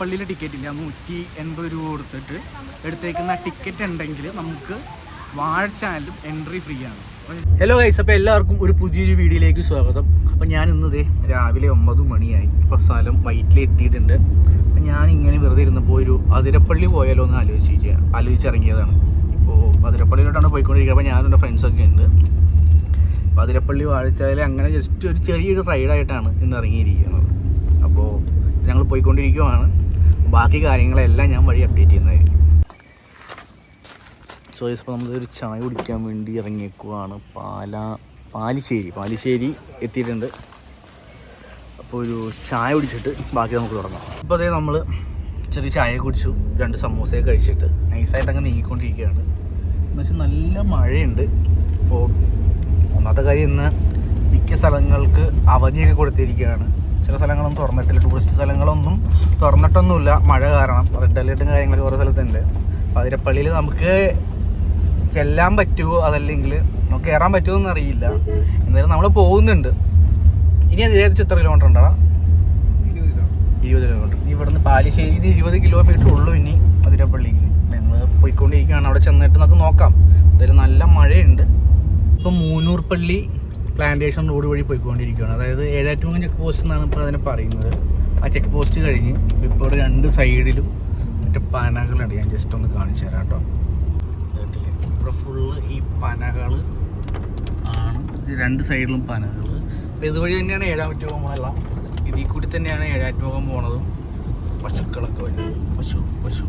അതിരപ്പള്ളിയിലെ ticket ഇല്ല. നൂറ്റി എൺപത് രൂപ കൊടുത്തിട്ട് എടുത്തേക്കുന്ന ടിക്കറ്റ് ഉണ്ടെങ്കിൽ നമുക്ക് വാഴച്ചാലും എൻട്രി ഫ്രീ ആണ്. ഹലോ ഗൈസ് അപ്പോൾ എല്ലാവർക്കും ഒരു പുതിയൊരു വീഡിയോയിലേക്ക് സ്വാഗതം. അപ്പോൾ ഞാൻ ഇന്നതേ രാവിലെ ഒമ്പത് മണിയായി. ഇപ്പോൾ സ്ഥലം വൈറ്റിൽ എത്തിയിട്ടുണ്ട്. അപ്പോൾ ഞാൻ ഇങ്ങനെ വെറുതെ ഇരുന്നപ്പോൾ ഒരു അതിരപ്പള്ളി പോയാലോ എന്ന് ആലോചിച്ച് ആലോചിച്ചിറങ്ങിയതാണ്. ഇപ്പോൾ അതിരപ്പള്ളിയിലോട്ടാണ് പോയിക്കൊണ്ടിരിക്കുക അപ്പോൾ ഞാനും എന്റെ ഫ്രണ്ട്സൊക്കെ ഉണ്ട്. അപ്പോൾ അതിരപ്പള്ളി വാഴച്ചാൽ അങ്ങനെ ജസ്റ്റ് ഒരു ചെറിയൊരു റൈഡായിട്ടാണ് ഇന്ന് ഇറങ്ങിയിരിക്കുന്നത്. അപ്പോൾ ഞങ്ങൾ പോയിക്കൊണ്ടിരിക്കുവാണ്. ബാക്കി കാര്യങ്ങളെല്ലാം ഞാൻ വഴി അപ്ഡേറ്റ് ചെയ്യുന്നതായിരിക്കും സോ ഇപ്പോൾ നമ്മളൊരു ചായ കുടിക്കാൻ വേണ്ടി ഇറങ്ങിയേക്കുവാണ്. പാല പാലിശ്ശേരി പാലിശ്ശേരി എത്തിയിട്ടുണ്ട്. അപ്പോൾ ഒരു ചായ കുടിച്ചിട്ട് ബാക്കി നമുക്ക് തുടങ്ങാം. ഇപ്പോൾ അതേ നമ്മൾ ചെറിയ ചായ കുടിച്ചു രണ്ട് സമൂസയൊക്കെ കഴിച്ചിട്ട് നൈസായിട്ട് അങ്ങ് നീങ്ങിക്കൊണ്ടിരിക്കുകയാണ്. എന്ന് വെച്ചാൽ നല്ല മഴയുണ്ട്. അപ്പോൾ ഒന്നാമത്തെ കാര്യം ഇന്ന് മിക്ക സ്ഥലങ്ങൾക്ക് അവധിയൊക്കെ കൊടുത്തിരിക്കുകയാണ്. ചില സ്ഥലങ്ങളൊന്നും തുറന്നിട്ടില്ല. ടൂറിസ്റ്റ് സ്ഥലങ്ങളൊന്നും തുറന്നിട്ടൊന്നുമില്ല. മഴ കാരണം. റെഡ് അലേർട്ടും കാര്യങ്ങളൊക്കെ ഓരോ സ്ഥലത്തുണ്ട്. അപ്പോൾ അതിരപ്പള്ളിയിൽ നമുക്ക് ചെല്ലാൻ പറ്റുമോ അതല്ലെങ്കിൽ നമുക്ക് കയറാൻ പറ്റുമോ എന്ന് അറിയില്ല. എന്തായാലും നമ്മൾ പോകുന്നുണ്ട്. ഇനി അത് ഏകദേശം എത്ര കിലോമീറ്റർ ഉണ്ടാ ഇരുപത് കിലോമീറ്റർ ഇവിടുന്ന് പാലിശ്ശേരി ഇരുപത് കിലോമീറ്റർ ഉള്ളൂ ഇനി അതിരപ്പള്ളിക്ക്. ഞങ്ങൾ പോയിക്കൊണ്ടിരിക്കുകയാണ്. അവിടെ ചെന്നിട്ട് നമുക്ക് നോക്കാം. എന്തായാലും നല്ല മഴയുണ്ട്. ഇപ്പം മൂന്നൂർ പള്ളി പ്ലാന്റേഷൻ റോഡ് വഴി പോയിക്കൊണ്ടിരിക്കുകയാണ്. അതായത് ഏഴാറ്റുമുഖം ചെക്ക് പോസ്റ്റ് എന്നാണ് ഇപ്പോൾ അതിനെ പറയുന്നത്. ആ ചെക്ക് പോസ്റ്റ് കഴിഞ്ഞ് ഇപ്പോൾ രണ്ട് സൈഡിലും മറ്റേ പനകളുണ്ട്. ഞാൻ ജസ്റ്റ് ഒന്ന് കാണിച്ചു തരാം കേട്ടോ. കേട്ടില്ലേ? ഇവിടെ ഫുള്ള് ഈ പനകൾ ആണ്. രണ്ട് സൈഡിലും പനകൾ അപ്പോൾ ഇതുവഴി തന്നെയാണ് ഏഴാറ്റുമുഖം മല ഇതിൽ കൂടി തന്നെയാണ് ഏഴാറ്റുമുഖം പോണതും പശുക്കളൊക്കെ വരുന്നത്. പശു പശു.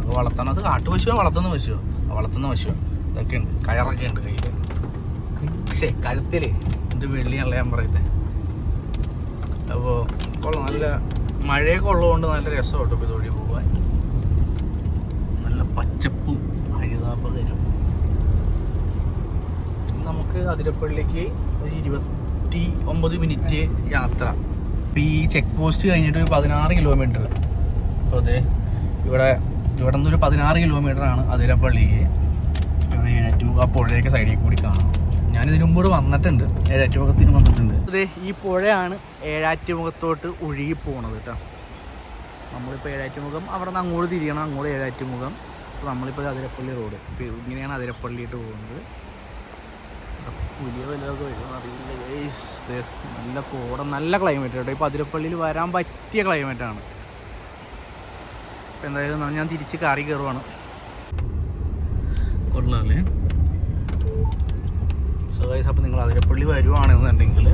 അത് വളർത്തണത് കാട്ടുപശുവോ വളർത്തുന്ന പശുവോ. വളർത്തുന്ന പശുവോ. ഇതൊക്കെ ഉണ്ട് കയറൊക്കെ ഉണ്ട് കയ്യിൽ പക്ഷേ കഴുത്തിൽ ഇത് വെള്ളിയാണല്ലോ ഞാൻ പറയുന്നത് അപ്പോൾ കൊള്ളാം. നല്ല മഴയൊക്കെ ഉള്ളതുകൊണ്ട് നല്ല രസമാണ് ഇപ്പോൾ ഇതുവഴി പോകാൻ നല്ല പച്ചപ്പും ഹരിതാപകരും നമുക്ക് അതിരപ്പള്ളിക്ക് ഒരു ഇരുപത്തി ഒമ്പത് മിനിറ്റ് യാത്ര. ഈ ചെക്ക് പോസ്റ്റ് കഴിഞ്ഞിട്ട് ഒരു പതിനാറ് കിലോമീറ്റർ അപ്പോൾ അതെ ഇവിടെ ഇവിടെ നിന്ന് ഒരു പതിനാറ് കിലോമീറ്റർ ആണ് അതിരപ്പള്ളിക്ക്. ഇവിടെ ഏറ്റുമുഖ പുഴയൊക്കെ സൈഡിൽ കൂടി കാണാം. ഞാൻ ഇതിനു മുമ്പ് വന്നിട്ടുണ്ട്. ഏഴാറ്റുമുഖത്തിന് വന്നിട്ടുണ്ട്. അതെ ഈ പുഴയാണ് ഏഴാറ്റുമുഖത്തോട്ട് ഒഴുകി പോണത് കേട്ടോ നമ്മളിപ്പോൾ ഏഴാറ്റുമുഖം അവിടെ നിന്ന് അങ്ങോട്ട് തിരിയണം. അങ്ങോട്ട് ഏഴാറ്റുമുഖം. അപ്പോൾ നമ്മളിപ്പോൾ അതിരപ്പള്ളി റോഡ്. ഇങ്ങനെയാണ് അതിരപ്പള്ളിയിട്ട് പോകുന്നത്. പുതിയ ദേ നല്ല കോട നല്ല ക്ലൈമറ്റ് കേട്ടോ ഇപ്പോൾ അതിരപ്പള്ളിയിൽ വരാൻ പറ്റിയ ക്ലൈമറ്റാണ് അപ്പോൾ എന്തായാലും ഞാൻ തിരിച്ച് കറി കയറുവാണ് കൊള്ളാല്ലേ സോ ഗൈസ് അപ്പോൾ നിങ്ങൾ അതിരപ്പള്ളി വരുവാണെന്നുണ്ടെങ്കിൽ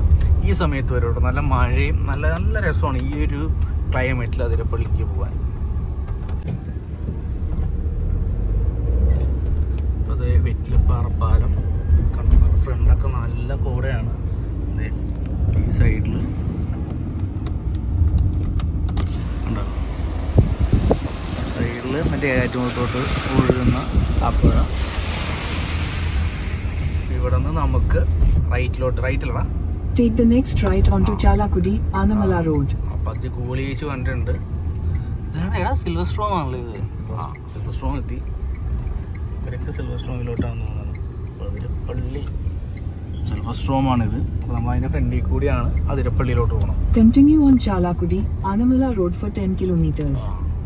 ഈ സമയത്ത് വരും നല്ല മഴയും നല്ല നല്ല രസമാണ് ഈ ഒരു ക്ലൈമറ്റിൽ അതിരപ്പള്ളിക്ക് പോകാൻ അപ്പോൾ അത് വെറ്റിലപ്പാറപ്പാലം കണ്ണൂർ ഫ്രണ്ടൊക്കെ നല്ല കോടയാണ്. ഈ സൈഡിൽ ഉണ്ടാകും സൈഡിൽ മറ്റേ ഏറ്റുമുഖത്തോട്ട് ഒഴുകുന്ന ആ ഇവിടെ നിന്ന് നമുക്ക് റൈറ്റിലോട്ട് റൈറ്റിലടാ Take the next right onto Chalakudi, Anamala Road. അപ്പോൾ അത് ഗൂഗിൾ ചേച്ചി കണ്ടിട്ടുണ്ട്. ഇതാണ് എടാ സിൽവർ സ്ട്രോങ് ആണല്ലോ ഇത്. ആ സിൽവർ സ്ട്രോങ് എത്തി. ഇവരൊക്കെ സിൽവർ സ്ട്രോങ്ങിലോട്ടാണ് തോന്നുന്നത് അതിരപ്പള്ളി സിൽവർ സ്ട്രോം ആണിത്. അപ്പോൾ നമ്മൾ അതിന്റെ ഫ്രണ്ടിൽ കൂടിയാണ് അതിരപ്പള്ളിയിലോട്ട് പോകണം Continue on Chalakudi, Anamala Road for 10 kilometers.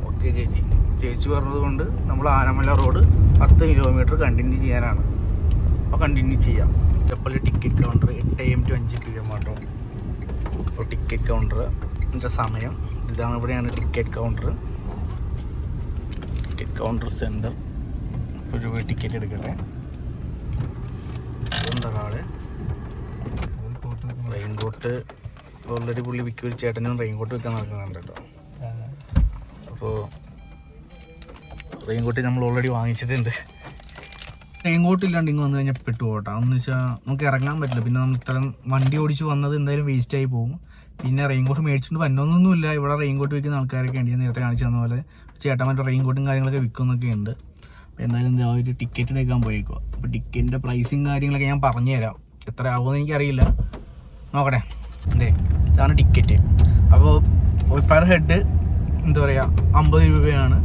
Okay ചേച്ചി. ചേച്ചി പറഞ്ഞത് കൊണ്ട് നമ്മൾ ആനമല റോഡ് പത്ത് കിലോമീറ്റർ കണ്ടിന്യൂ ചെയ്യാനാണ്. അപ്പോൾ കണ്ടിന്യൂ ചെയ്യാം. അതിരപ്പള്ളി ടിക്കറ്റ് കൗണ്ടർ എട്ട് എം ടു അഞ്ച് പി എം ആട്ടോ അപ്പോൾ ടിക്കറ്റ് കൗണ്ടർ ഇതിന്റെ സമയം. ഇതാണ് ഇവിടെയാണ് ticket counter ticket counter centre ഒരു ടിക്കറ്റ് എടുക്കട്ടെ. ഒരാൾ റെയിൻകോട്ട് ഓൾറെഡി പുള്ളി വിൽക്കി ഒരു ചേട്ടനും റെയിൻകോട്ട് വിൽക്കാൻ നടക്കുന്നുണ്ട് കേട്ടോ അപ്പോൾ റെയിൻകോട്ട് നമ്മൾ ഓൾറെഡി വാങ്ങിച്ചിട്ടുണ്ട്. റെയിൻകോട്ട് ഇല്ലാണ്ട് ഇങ്ങ് വന്നു കഴിഞ്ഞാൽ പെട്ടു പോട്ടാ എന്ന് വെച്ചാൽ നമുക്ക് ഇറങ്ങാൻ പറ്റില്ല. പിന്നെ നമ്മൾ ഇത്രയും വണ്ടി ഓടിച്ച് വന്നത് എന്തായാലും വേസ്റ്റ് ആയി പോകും. പിന്നെ റെയിൻകോട്ട് മേടിച്ചിട്ട് വന്നൊന്നുമില്ല ഇവിടെ റെയിൻകോട്ട് വിൽക്കുന്ന ആൾക്കാരൊക്കെ ഉണ്ട്. നേരത്തെ കാണിച്ചു തന്ന പോലെ ചേട്ടന്മാരുടെ റെയിൻകോട്ടും കാര്യങ്ങളൊക്കെ വിൽക്കുന്നൊക്കെ ഉണ്ട്. അപ്പോൾ എന്തായാലും എന്താ ഒരു ടിക്കറ്റ് എടുക്കാൻ പോയിക്കോ അപ്പോൾ ടിക്കറ്റിന്റെ പ്രൈസും കാര്യങ്ങളൊക്കെ ഞാൻ പറഞ്ഞുതരാം എത്ര ആവുമെന്ന് എനിക്കറിയില്ല. നോക്കട്ടെ. അതെ ഇതാണ് ടിക്കറ്റ് അപ്പോൾ പെർ ഹെഡ് എന്താ പറയുക അമ്പത് രൂപയാണ്.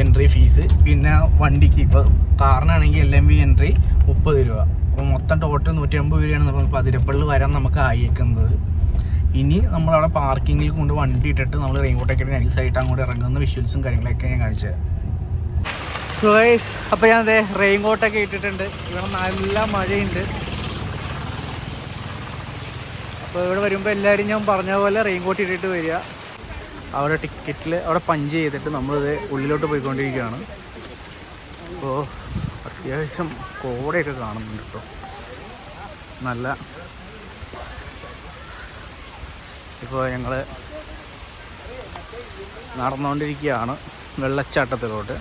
എൻട്രി ഫീസ് പിന്നെ വണ്ടിക്ക് ഇപ്പോൾ കാറിനാണെങ്കിൽ എൽ എം വി എൻട്രി മുപ്പത് രൂപ. അപ്പോൾ മൊത്തം ടോട്ടൽ നൂറ്റി അമ്പത് രൂപയാണ് നമ്മൾ പതിരപ്പള്ളി വരാൻ നമുക്ക് ആയേക്കുന്നത്. ഇനി നമ്മളവിടെ പാർക്കിങ്ങിൽ കൊണ്ട് വണ്ടി ഇട്ടിട്ട് നമ്മൾ റെയിൻകോട്ടൊക്കെ നൈസ് ആയിട്ട് അങ്ങോട്ട് ഇറങ്ങുന്ന വിഷ്വൽസും കാര്യങ്ങളൊക്കെ ഞാൻ കാണിച്ചു തരാം. അപ്പോൾ ഞാൻ അതെ റെയിൻകോട്ടൊക്കെ ഇട്ടിട്ടുണ്ട്. ഇവിടെ നല്ല മഴയുണ്ട്. അപ്പോൾ ഇവിടെ വരുമ്പോൾ എല്ലാവരും ഞാൻ പറഞ്ഞ പോലെ റെയിൻകോട്ട് ഇട്ടിട്ട് വരിക. അവിടെ ടിക്കറ്റിൽ അവിടെ പഞ്ച് ചെയ്തിട്ട് നമ്മളിത് ഉള്ളിലോട്ട് പോയിക്കൊണ്ടിരിക്കുകയാണ്. അപ്പോൾ അത്യാവശ്യം കോടയൊക്കെ കാണുന്നുണ്ട് കേട്ടോ നല്ല ഇപ്പോൾ ഞങ്ങൾ നടന്നുകൊണ്ടിരിക്കുകയാണ് വെള്ളച്ചാട്ടത്തിലോട്ട്.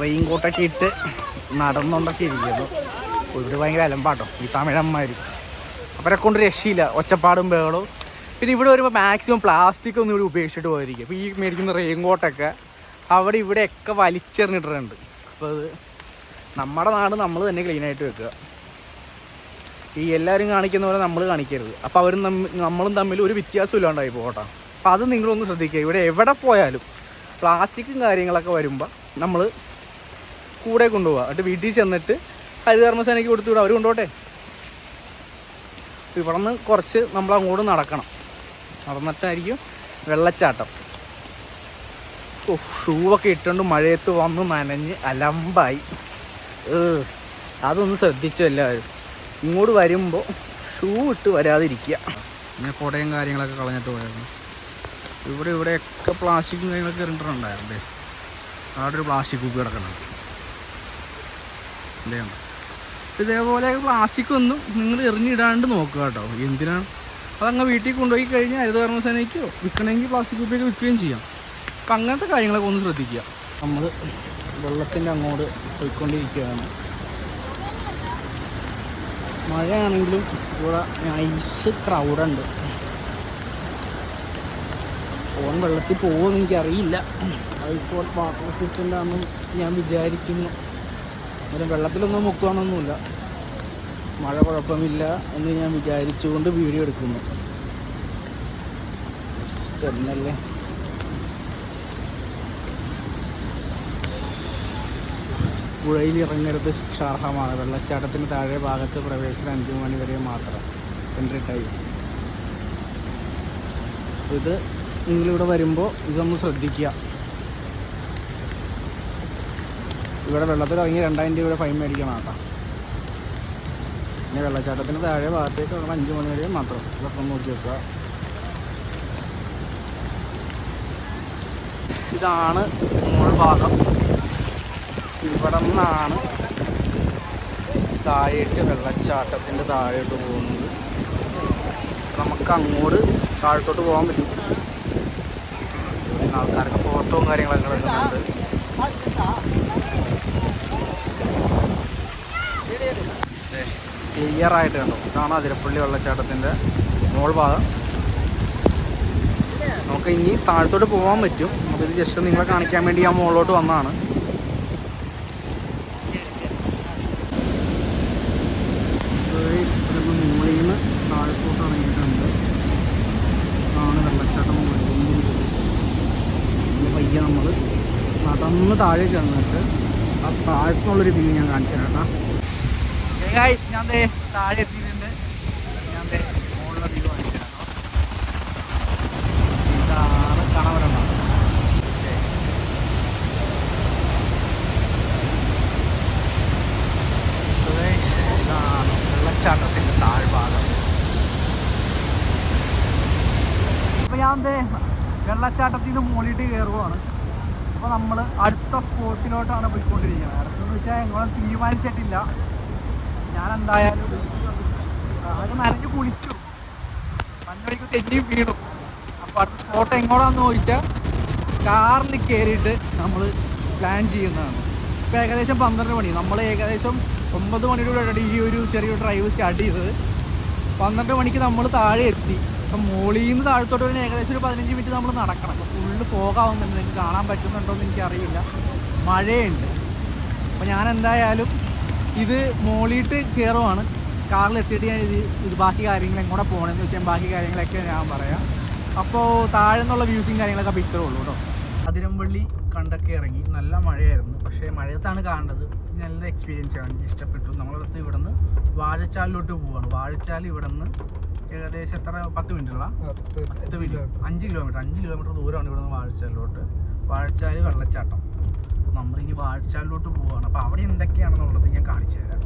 റെയിൻ കോട്ടൊക്കെ ഇട്ട് നടന്നുകൊണ്ടൊക്കെ ഇരിക്കുന്നു. ഇവിടെ ഭയങ്കര അലമ്പാട്ടോ. ഈ തമിഴന്മാർ അവരെ കൊണ്ട് രക്ഷയില്ല. ഒച്ചപ്പാടും ബഹളവും. പിന്നെ ഇവിടെ വരുമ്പോൾ മാക്സിമം പ്ലാസ്റ്റിക് ഒന്നും ഇവിടെ ഉപേക്ഷിച്ചിട്ട് പോയിരിക്കും അപ്പോൾ ഈ മേടിക്കുന്ന റെയിൻ കോട്ടൊക്കെ അവിടെ ഇവിടെയൊക്കെ വലിച്ചെറിഞ്ഞിട്ടുണ്ട് അപ്പോൾ അത് നമ്മുടെ നാട് നമ്മൾ തന്നെ ക്ലീനായിട്ട് വെക്കുക. ഈ എല്ലാവരും കാണിക്കുന്ന പോലെ നമ്മൾ കാണിക്കരുത്. അപ്പോൾ അവരും നമ്മളും തമ്മിൽ ഒരു വ്യത്യാസം ഇല്ലാണ്ടായി പോകട്ടെ. അപ്പോൾ അത് നിങ്ങളൊന്ന് ശ്രദ്ധിക്കുക. ഇവിടെ എവിടെ പോയാലും പ്ലാസ്റ്റിക്കും കാര്യങ്ങളൊക്കെ വരുമ്പോൾ നമ്മൾ കൂടെ കൊണ്ടുപോകുക എന്നിട്ട് വീട്ടിൽ ചെന്നിട്ട് ഹരിതകർമ്മസേനയ്ക്ക് കൊടുത്തു വിടുക. അവർ കൊണ്ടുപോട്ടെ? ഇവിടെ നിന്ന് കുറച്ച് നമ്മൾ അങ്ങോട്ട് നടക്കണം. നടന്നിട്ടായിരിക്കും വെള്ളച്ചാട്ടം. ഓ ഷൂവൊക്കെ ഇട്ടുകൊണ്ട് മഴയത്ത് വന്ന് നനഞ്ഞ് അലമ്പായി. അതൊന്ന് ശ്രദ്ധിച്ചു എല്ലാവരും. ഇങ്ങോട്ട് വരുമ്പോൾ ഷൂ ഇട്ട് വരാതിരിക്കുക. പിന്നെ കുടയും കാര്യങ്ങളൊക്കെ കളഞ്ഞിട്ട് പോയായിരുന്നു. ഇവിടെ ഇവിടെയൊക്കെ പ്ലാസ്റ്റിക്കും കാര്യങ്ങളൊക്കെ ഇറങ്ങിയിട്ടുണ്ടായിരുന്നേ അവിടെ ഒരു പ്ലാസ്റ്റിക് കുപ്പി കിടക്കണം. ഇതേപോലെ പ്ലാസ്റ്റിക് ഒന്നും നിങ്ങൾ എറിഞ്ഞിടാണ്ട് നോക്കുക കേട്ടോ. എന്തിനാണ്? അതങ്ങ് വീട്ടിൽ കൊണ്ടുപോയി കഴിഞ്ഞാൽ ഹരിതകർമ്മസേനയ്ക്കോ വിൽക്കണമെങ്കിൽ പ്ലാസ്റ്റിക് കുപ്പിയൊക്കെ വിൽക്കുകയും ചെയ്യാം. അപ്പം അങ്ങനത്തെ കാര്യങ്ങളൊക്കെ ഒന്ന് ശ്രദ്ധിക്കുക. നമ്മൾ വെള്ളത്തിന്റെ അങ്ങോട്ട് പോയിക്കൊണ്ടിരിക്കുകയാണ്. മഴയാണെങ്കിലും ഇവിടെ നൈസ് ക്രൗഡുണ്ട് ഫോൺ വെള്ളത്തിൽ പോകുമെന്ന് എനിക്കറിയില്ല. അതിപ്പോൾ വാട്ടർ സിസ്റ്റന്റെ ഞാൻ വിചാരിക്കുന്നു. അന്നേരം വെള്ളത്തിലൊന്നും മുക്കുവാനൊന്നുമില്ല. മഴ കുഴപ്പമില്ല എന്ന് ഞാൻ വിചാരിച്ചുകൊണ്ട് വീഡിയോ എടുക്കുന്നു. തന്നല്ലേ പുഴയിൽ ഇറങ്ങരുത് ശിക്ഷാർഹമാണ് വെള്ളച്ചാട്ടത്തിന് താഴെ ഭാഗത്ത് പ്രവേശനം അഞ്ച് മണി വരെ മാത്രം. എൻട്രി ടൈം ഇത് നിങ്ങളിവിടെ വരുമ്പോൾ ഇതൊന്ന് ശ്രദ്ധിക്കുക. ഇവിടെ വെള്ളത്തിൽ ഇറങ്ങി രണ്ടായിരം രൂപയുടെ ഫൈൻ മേടിക്കണം കേട്ടോ. പിന്നെ വെള്ളച്ചാട്ടത്തിന് താഴെ ഭാഗത്തേക്ക് ഒരു അഞ്ച് മണി വരെ മാത്രം. ഇതൊക്കെ നോക്കി വെക്കുക. ഇതാണ് മുകൾ ഭാഗം. ഇവിടെ നിന്നാണ് താഴേട്ട് വെള്ളച്ചാട്ടത്തിന്റെ താഴോട്ട് പോകുന്നത്. നമുക്ക് അങ്ങോട്ട് താഴത്തോട്ട് പോകാൻ പറ്റും. ആൾക്കാരൊക്കെ ഫോട്ടോയും കാര്യങ്ങളൊക്കെ എടുക്കുന്നുണ്ട്. ക്ലിയർ ആയിട്ട് കണ്ടോ. ഇതാണ് അതിരപ്പള്ളി വെള്ളച്ചാട്ടത്തിന്റെ മോൾ ഭാഗം. നമുക്ക് ഇനി താഴത്തോട്ട് പോകാൻ പറ്റും. അപ്പോൾ ഇത് ജസ്റ്റ് നിങ്ങളെ കാണിക്കാൻ വേണ്ടി ഞാൻ മുകളിലോട്ട് വന്നതാണ്. മുകളിൽ ആണ് നമ്മൾ നടന്ന് താഴെ ചെന്നിട്ട് ആ താഴത്തുനിന്നുള്ളൊരു വ്യൂ ഞാൻ കാണിച്ചു തരാം കേട്ടോ. ഞാൻ ദേ താഴെ എത്തിയിട്ടുണ്ട്. ഞാൻ ദേ മുകളിലെ വ്യൂ കാണിച്ചു തരാം ഇതാണ് കാണാൻ വരേണ്ടത് ഇതാണ് വെള്ളച്ചാട്ടത്തിന്റെ താഴ്ഭാഗം. അപ്പോൾ ഞാൻ ദേ വെള്ളച്ചാട്ടത്തിൽ നിന്ന് മുകളിട്ട് കയറുവാണ്. അപ്പോൾ നമ്മൾ അടുത്ത സ്പോട്ടിലോട്ടാണ് പോയിക്കൊണ്ടിരിക്കുന്നത്. അടുത്തെന്ന് വെച്ചാൽ ഞങ്ങളും തീരുമാനിച്ചിട്ടില്ല. ഞാൻ എന്തായാലും ആകെ നനഞ്ഞു കുളിച്ചു. മഞ്ഞൊഴിക്ക് തെന്നിയും വീണു. അപ്പോൾ അടുത്ത സ്പോട്ട് എങ്ങോട്ടാന്ന് ചോദിച്ചാൽ കാറിൽ കയറിയിട്ട് നമ്മൾ പ്ലാൻ ചെയ്യുന്നതാണ്. ഇപ്പോൾ ഏകദേശം പന്ത്രണ്ട് മണി. നമ്മൾ ഏകദേശം ഒമ്പത് മണിയോടെ ഈ ഒരു ചെറിയ ഡ്രൈവ് സ്റ്റാർട്ട് ചെയ്തത്. പന്ത്രണ്ട് മണിക്ക് നമ്മൾ താഴെ എത്തി. അപ്പം മുകളിൽ നിന്ന് താഴത്തോട്ട് വരുന്ന ഏകദേശം ഒരു പതിനഞ്ച് മിനിറ്റ് നമ്മൾ നടക്കണം. അപ്പോൾ ഫുള്ള് ഫോഗാവുന്നുണ്ട് നിങ്ങൾക്ക് കാണാൻ പറ്റുന്നുണ്ടോ എന്ന് എനിക്കറിയില്ല. മഴയുണ്ട്. അപ്പോൾ ഞാൻ എന്തായാലും ഇത് മോളിയിട്ട് കയറുവാണ് കാറിൽ എത്തിയിട്ട് ഞാൻ ഇത് ഇത് ബാക്കി കാര്യങ്ങൾ എങ്ങോട്ട് പോകണമെന്ന് വെച്ചാൽ ബാക്കി കാര്യങ്ങളൊക്കെ ഞാൻ പറയാം. അപ്പോൾ താഴെ നിന്നുള്ള വ്യൂസും കാര്യങ്ങളൊക്കെ ഇത്രേ ഉള്ളൂ കേട്ടോ. അതിരമ്പള്ളി കണ്ടൊക്കെ ഇറങ്ങി. നല്ല മഴയായിരുന്നു. പക്ഷേ മഴയത്താണ് കാണേണ്ടത്. നല്ല എക്സ്പീരിയൻസ് ആണ്. എനിക്ക് ഇഷ്ടപ്പെട്ടു. നമ്മളടുത്ത് ഇവിടെ നിന്ന് വാഴച്ചാലിലോട്ട് പോവാണ്. വാഴച്ചാൽ ഇവിടെ നിന്ന് ഏകദേശം എത്ര? പത്ത് മിനിറ്റുള്ള പത്ത് മിനിറ്റ്. അഞ്ച് കിലോമീറ്റർ. അഞ്ച് കിലോമീറ്റർ ദൂരമാണ് ഇവിടെ നിന്ന് വാഴച്ചാലിലോട്ട്. വാഴച്ചാൽ വെള്ളച്ചാട്ടം. നമ്മളിനി വാഴച്ചാലിലോട്ട് പോവാണ്. അപ്പോൾ അവിടെ എന്തൊക്കെയാണെന്നുള്ളത് ഞാൻ കാണിച്ചു തരാം.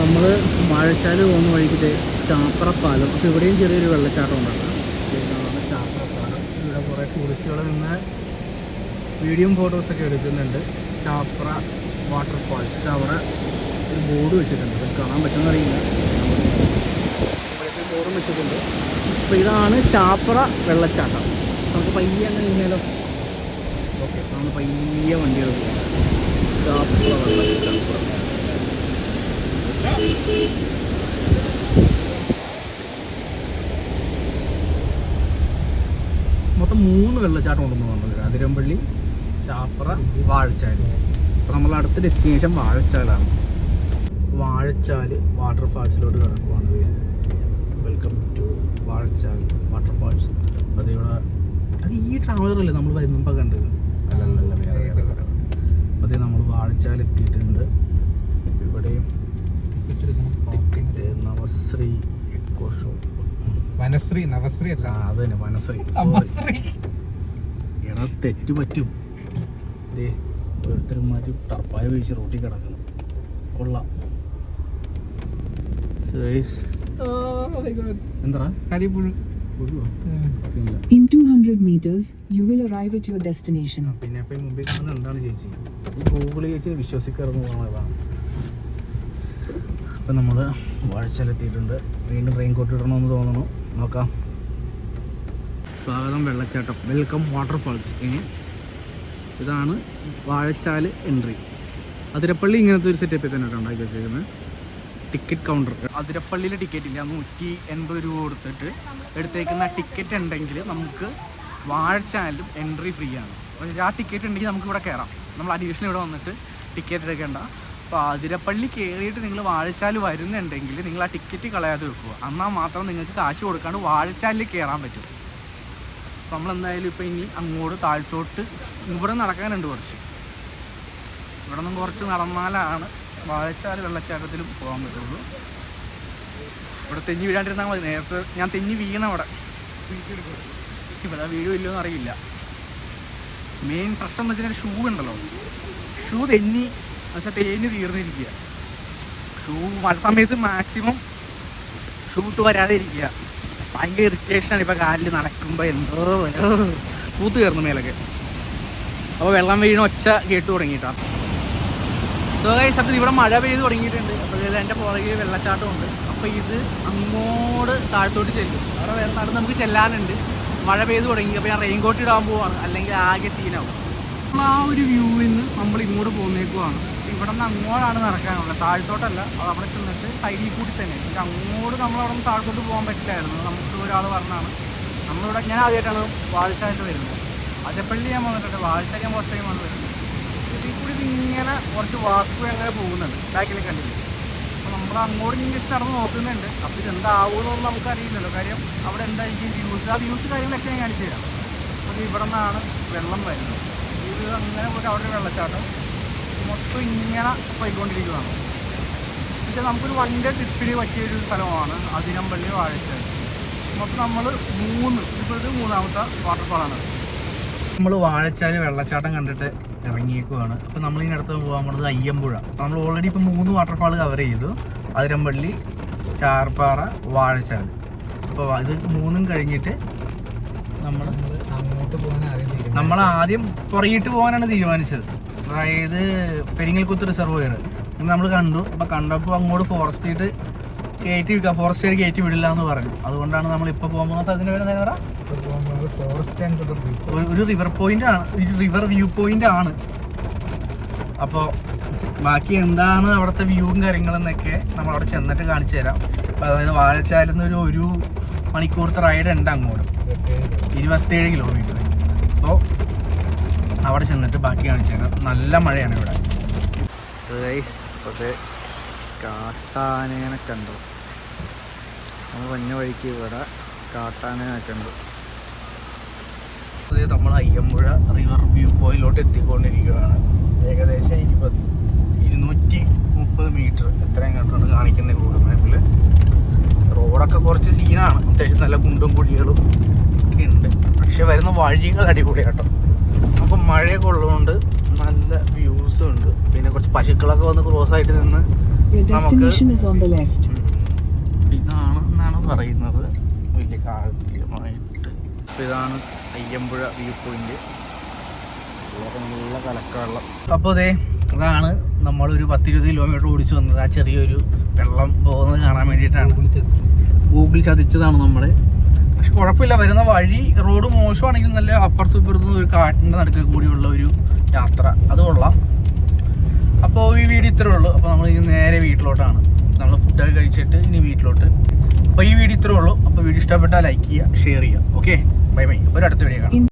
നമ്മൾ വാഴച്ചാൽ പോകുന്ന വഴിക്കിട്ട് ചാപ്ര പാലം. അപ്പോൾ ഇവിടെയും ചെറിയൊരു വെള്ളച്ചാട്ടം ഇതാണ് ചാപ്ര പാലം. ഇവിടെ കുറേ ടൂറിസ്റ്റുകൾ നിന്ന് വീഡിയോയും ഫോട്ടോസൊക്കെ എടുക്കുന്നുണ്ട്. ചാപ്ര വാട്ടർഫാൾസ് അവിടെ ഒരു ബോർഡ് വെച്ചിട്ടുണ്ട്. അത് കാണാൻ പറ്റുമെന്ന് അറിയില്ല. ബോർഡും വെച്ചിട്ടുണ്ട്. അപ്പോൾ ഇതാണ് ചാപ്ര വെള്ളച്ചാട്ടം. നമുക്ക് പയ്യെ അങ്ങനെ ഇങ്ങനെയല്ലോ ഓക്കെ നമ്മൾ പയ്യെ വണ്ടികൾ മൊത്തം മൂന്ന് വെള്ളച്ചാട്ടം ഉണ്ടെന്ന് പറഞ്ഞത് അതിരമ്പള്ളി ചാപ്ര വാഴച്ചാൽ അപ്പോൾ നമ്മൾ അടുത്ത ഡെസ്റ്റിനേഷൻ വാഴച്ചാലാണ്. വാഴച്ചാൽ വാട്ടർഫാൾസിലോട്ട് കിടക്കുവാണ് വെൽക്കം ടു വാഴച്ചാൽ വാട്ടർഫാൾസ് അതിവിടെ അത് ഈ ട്രാവലറല്ലേ നമ്മൾ വരുന്നപ്പോൾ കണ്ടത്. അല്ലല്ല വേറെ വേറെ. അതേ നമ്മൾ വാഴച്ചാൽ എത്തിയിട്ടുണ്ട്. ഇവിടെയും ticket Navasree eco shop. Vanasree Navasree അല്ല. അത് തന്നെ വനശ്രീ. എടാ തെറ്റ് പറ്റും. ദേ ഓരോരുത്തരുമാര് ടർപ്പായ വീഴ്ച റോട്ടിൽ കിടക്കണം കൊള്ളാം. Guys, എന്താ Karippuzha In 200 meters, you will arrive at your destination. പിന്നെ ഇപ്പം മുമ്പിൽ കാണുന്നത് എന്താണ് ചേച്ചി? ഈ ഗൂഗിൾ ചേച്ചി വിശ്വസിക്കാറെന്ന് പോകുന്നതാണ് അപ്പം നമ്മൾ വാഴച്ചാലെത്തിയിട്ടുണ്ട് വീണ്ടും റെയിൻ കോട്ട് ഇടണമെന്ന് തോന്നുന്നു. നോക്കാം. സ്വാഗതം വെള്ളച്ചാട്ടം. വെൽക്കം വാട്ടർഫാൾസ് ഏ? ഇതാണ് വാഴച്ചാൽ എൻട്രി അതിരപ്പള്ളി ഇങ്ങനത്തെ ഒരു സെറ്റപ്പിൽ തന്നെ ഉണ്ടാക്കി വെച്ചേക്കുന്നത് ടിക്കറ്റ് കൗണ്ടർ അതിരപ്പള്ളിയിലെ ടിക്കറ്റ് ഇല്ല. നൂറ്റി എൺപത് രൂപ കൊടുത്തിട്ട് എടുത്തേക്കുന്ന ടിക്കറ്റ് ഉണ്ടെങ്കിൽ നമുക്ക് വാഴച്ചാലും എൻട്രി ഫ്രീ ആണ്. ആ ടിക്കറ്റ് ഉണ്ടെങ്കിൽ നമുക്ക് ഇവിടെ കയറാം നമ്മൾ അഡീഷണൽ ഇവിടെ വന്നിട്ട് ടിക്കറ്റ് എടുക്കേണ്ട. അപ്പോൾ അതിരപ്പള്ളി കയറിയിട്ട് നിങ്ങൾ വാഴച്ചാൽ വരുന്നുണ്ടെങ്കിൽ നിങ്ങൾ ആ ടിക്കറ്റ് കളയാതെ വെക്കുക. എന്നാൽ മാത്രം നിങ്ങൾക്ക് കാശ് കൊടുക്കാണ്ട് വാഴച്ചാലിൽ കയറാൻ പറ്റും. അപ്പോൾ നമ്മൾ എന്തായാലും ഇപ്പോൾ ഇനി അങ്ങോട്ട് താഴ്ത്തോട്ട് ഇവിടെ നടക്കാനുണ്ട് കുറച്ച്. ഇവിടെ നിന്ന് കുറച്ച് നടന്നാലാണ് വാഴച്ചാൽ വെള്ളച്ചാട്ടത്തിലും പോകാൻ പറ്റുള്ളൂ. ഇവിടെ തെഞ്ഞി വീഴാണ്ടിരുന്നാൽ മതി. നേരത്തെ ഞാൻ തെഞ്ഞി വീണ അവിടെ. ഇവിടെ വീഴും ഇല്ലയോ എന്ന് അറിയില്ല. മെയിൻ പ്രശ്നം എന്ന് വെച്ചാൽ ഷൂ ഉണ്ടല്ലോ. ഷൂ തെന്നി പക്ഷെ തേഞ്ഞ് തീർന്നിരിക്കുക. ഷൂ മഴ സമയത്ത് മാക്സിമം ഷൂ ഇട്ട് വരാതെ ഇരിക്കുക ഭയങ്കര ഇറിറ്റേഷനാണ് ഇപ്പോൾ കാലിൽ നടക്കുമ്പോൾ എന്തോ. പൂത്ത് കയറുന്നു മേലൊക്കെ. അപ്പോൾ വെള്ളം വീണ ഒച്ച കേട്ട് തുടങ്ങിയിട്ടാ. സോ സത്യത്തിൽ ഇവിടെ മഴ പെയ്ത് തുടങ്ങിയിട്ടുണ്ട്. അപ്പോൾ എന്റെ പുറകിൽ വെള്ളച്ചാട്ടമുണ്ട് അപ്പോൾ ഇത് അങ്ങോട്ട് താഴത്തോട്ട് ചെല്ലും. അവിടെ വേറെ നടന്ന് നമുക്ക് ചെല്ലാനുണ്ട്. മഴ പെയ്ത് തുടങ്ങി. അപ്പോൾ ഞാൻ റെയിൻ കോട്ട് ഇടാൻ പോവാണ്. അല്ലെങ്കിൽ ആകെ സീനാവും ആ ഒരു വ്യൂവിൽ നിന്ന് നമ്മൾ ഇങ്ങോട്ട് പോകുന്നേക്കുവാണ് ഇവിടെ നിന്ന് അങ്ങോട്ടാണ് നടക്കാനുള്ളത്. താഴത്തോട്ടല്ല. അത് അവിടെ ചെന്നിട്ട് സൈഡിൽ കൂടി തന്നെ. പക്ഷെ അങ്ങോട്ട് നമ്മൾ അവിടെ നിന്ന് താഴത്തോട്ട് പോകാൻ പറ്റില്ലായിരുന്നു. നമുക്ക് ഒരാൾ പറഞ്ഞാണ് നമ്മളിവിടെ ഞാൻ ആദ്യമായിട്ടാണ് വാഴ്ചായിട്ട് വരുന്നത്. അജപ്പള്ളി ഞാൻ വന്നിട്ടുണ്ട്. വാഴച്ചാൽ ഞാൻ ഫസ്റ്റ് ടൈമാണ് വരുന്നത്. ഇതിൽ കൂടി ഇങ്ങനെ കുറച്ച് വാക്കുകൾ അങ്ങനെ പോകുന്നുണ്ട്. ബാക്കിൽ അപ്പോൾ നമ്മൾ അങ്ങോട്ട് ഇങ്ങോട്ട് നടന്ന് നോക്കുന്നുണ്ട്. അപ്പോൾ ഇത് എന്താവുമെന്നൊന്നും നമുക്ക് അറിയില്ലല്ലോ കാര്യം അവിടെ എന്തായിരിക്കും വ്യൂസ് ആ വ്യൂസ് കാര്യങ്ങളൊക്കെ ഞാൻ കാണിച്ചു തരാം. അപ്പോൾ ഇവിടെ നിന്നാണ് വെള്ളം വരുന്നത്. ഇത് അങ്ങനെ പോയിട്ട് അവിടെ വെള്ളച്ചാട്ടം. മൊത്തം ഇങ്ങനെ പോയിക്കൊണ്ടിരിക്കുകയാണ് പക്ഷേ നമുക്കൊരു വണ്ട ട്രിപ്പിന് പറ്റിയൊരു സ്ഥലമാണ് അതിനമ്പള്ളി വാഴച്ചാൽ. മൊത്തം നമ്മൾ മൂന്ന് ഇപ്പോൾ ഇത് മൂന്നാമത്തെ വാട്ടർഫാളാണ് നമ്മൾ വാഴച്ചാൽ വെള്ളച്ചാട്ടം കണ്ടിട്ട് ഇറങ്ങിയേക്കുവാണ്. അപ്പോൾ നമ്മൾ ഇനി അടുത്ത് പോകാൻ പോകുന്നത് അയ്യമ്പുഴ. നമ്മൾ ഓൾറെഡി ഇപ്പോൾ മൂന്ന് വാട്ടർഫാൾ കവർ ചെയ്തു. അതിരമ്പള്ളി ചാർപ്പാറ വാഴച്ചാൽ അപ്പോൾ ഇത് മൂന്നും കഴിഞ്ഞിട്ട് നമ്മൾ അങ്ങോട്ട് പോകാൻ നമ്മൾ ആദ്യം പുറകിട്ട് പോകാനാണ് തീരുമാനിച്ചത്. അതായത് പെരിങ്ങൽക്കുത്ത് റിസർവോയർ നമ്മൾ കണ്ടു. അപ്പോൾ കണ്ടപ്പോൾ അങ്ങോട്ട് ഫോറസ്റ്റ് ആയിട്ട് കയറ്റി ഫോറസ്റ്റ് ആയിട്ട് കയറ്റി വിടില്ല എന്ന് പറഞ്ഞു. അതുകൊണ്ടാണ് നമ്മൾ ഇപ്പോൾ പോകുമ്പോൾ സ്ഥലത്തിന്റെ പേര് എന്താ പറയുക പോകുന്നത് ഫോറസ്റ്റ് ആൻഡ് റിവർ വ്യൂ. ഒരു- ഒരു റിവർ പോയിന്റ് ആണ്. ഒരു റിവർ വ്യൂ പോയിന്റ് ആണ്. അപ്പോൾ ബാക്കി എന്താണ് അവിടുത്തെ വ്യൂവും കാര്യങ്ങളും കാര്യങ്ങളെന്നൊക്കെ നമ്മൾ അവിടെ ചെന്നിട്ട് കാണിച്ചു തരാം. അപ്പോൾ അതായത് വാഴച്ചാലിൽ നിന്ന് ഒരു ഒരു മണിക്കൂറത്തെ റൈഡ് ഉണ്ട് അങ്ങോട്ട്. ഇരുപത്തേഴ് കിലോമീറ്റർ അപ്പോൾ അവിടെ ചെന്നിട്ട് ബാക്കി കാണിച്ചു തരാം. നല്ല മഴയാണ് ഇവിടെ. ഇപ്പോഴത്തെ കാട്ടാനേനെ കണ്ടു. നമ്മൾ വന്ന വഴിക്ക് ഇവിടെ കാട്ടാനേനെ കണ്ടു. നമ്മൾ അയ്യമ്പുഴ റിവർ വ്യൂ പോയിലോട്ട് എത്തിക്കൊണ്ടിരിക്കുകയാണ്. ഏകദേശം ഇരുപത് ഇരുന്നൂറ്റി മുപ്പത് മീറ്റർ എത്രയും കണ്ടാണ് കാണിക്കുന്നത് ഗൂഗിൾ മാപ്പിൽ റോഡൊക്കെ കുറച്ച് സീനാണ്. അത്യാവശ്യം നല്ല കുണ്ടും കുഴികളും ഒക്കെ ഉണ്ട്. പക്ഷെ വരുന്ന വഴികൾ അടിപൊളിയാട്ടോ. അപ്പം മഴയൊക്കെ ഉള്ളതുകൊണ്ട് നല്ല വ്യൂസും ഉണ്ട്. പിന്നെ കുറച്ച് പശുക്കളൊക്കെ വന്ന് ക്രോസ് ആയിട്ട് നിന്ന് നമുക്ക് ഇതാണ് എന്നാണ് പറയുന്നത്. വലിയ കാര്യമായിട്ട്. ഇതാണ് അയ്യമ്പുഴ വ്യൂ പോയിന്റ് നല്ല കലക്കവെള്ളം. അപ്പോൾ നമ്മൾ അതാണ് നമ്മളൊരു പത്തിരുപത് കിലോമീറ്റർ ഓടിച്ചു വന്നത്. ആ ചെറിയൊരു വെള്ളം പോകുന്നത് കാണാൻ വേണ്ടിയിട്ടാണ്. ഗൂഗിൾ ചതിച്ചതാണ് നമ്മൾ പക്ഷെ കുഴപ്പമില്ല വരുന്ന വഴി റോഡ് മോശമാണെങ്കിൽ നല്ല അപ്പുറത്തും ഇപ്പുറത്തും ഒരു കാട്ടിന്റെ നടുക്ക് കൂടിയുള്ള ഒരു യാത്ര. അത് കൊള്ളാം. അപ്പോൾ ഈ വീഡിയോ ഇത്രേ ഉള്ളൂ. അപ്പോൾ നമ്മൾ ഇനി നേരെ വീട്ടിലോട്ടാണ്. നമ്മൾ ഫുഡൊക്കെ കഴിച്ചിട്ട് ഇനി വീട്ടിലോട്ട്. അപ്പോൾ ഈ വീഡിയോ ഇത്രേ ഉള്ളൂ. അപ്പോൾ വീഡിയോ ഇഷ്ടപ്പെട്ടാൽ ലൈക്ക് ചെയ്യുക ഷെയർ ചെയ്യുക. Okay bye bye. ഒരു അടുത്ത വീഡിയോ കാണാം.